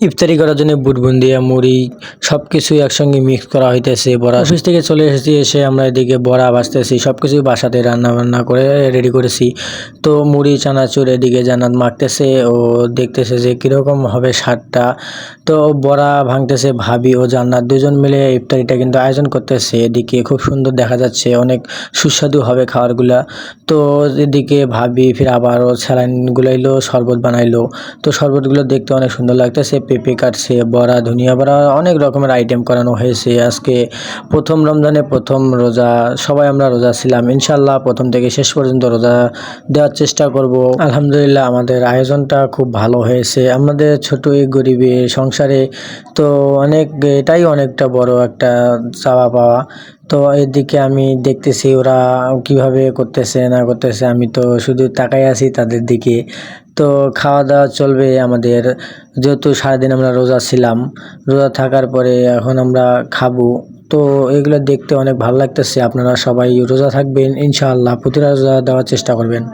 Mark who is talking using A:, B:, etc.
A: ইফতারি করার জন্য বুটবুন দিয়ে মুড়ি সব কিছুই একসঙ্গে মিক্স করা হইতেছে। বড়া অফিস থেকে চলে এসেছি এসে আমরা এদিকে বড়া বাজতেছি সব কিছুই বাসাতে রান্না বান্না করে রেডি করেছি। তো মুড়ি চানাচুর এদিকে জানাত মাখতেছে ও দেখতেছে যে কীরকম হবে স্বাদটা। তো বড়া ভাঙতেছে ভাবি ও জান্নাত দুজন মিলে ইফতারিটা কিন্তু আয়োজন করতেছে। এদিকে খুব সুন্দর দেখা যাচ্ছে অনেক সুস্বাদু হবে খাবারগুলা। তো এদিকে ভাবি ফির আবারও স্যালাইন গুলাইলো শরবত বানাইলো। তো শরবতগুলো দেখতে অনেক সুন্দর লাগতেছে। পেঁপে কাটছে, বড়া, ধনিয়া বড়া, অনেক রকমের আইটেম করানো হয়েছে। আজকে প্রথম রমজানে প্রথম রোজা, সবাই আমরা রোজা ছিলাম। ইনশাল্লাহ প্রথম থেকে শেষ পর্যন্ত রোজা দেওয়ার চেষ্টা করব। আলহামদুলিল্লাহ আমাদের আয়োজনটা খুব ভালো হয়েছে। আমাদের ছোট এই গরিবের সংসারে তো অনেক, এটাই অনেকটা বড় একটা চাওয়া পাওয়া। তো এদিকে আমি দেখতেছি ওরা কীভাবে করতেছে, না করতেছে, আমি তো শুধু তাকাই আছি তাদের দিকে। তো খাওয়া দাওয়া চলবে আমাদের। যেহেতু সারাদিন আমরা রোজা ছিলাম, রোজা থাকার পরে এখন আমরা খাব। তো এগুলো দেখতে অনেক ভালো লাগতেছে। আপনারা সবাই রোজা থাকবেন, ইনশাআল্লাহ প্রতিটা রোজা দেওয়ার চেষ্টা করবেন।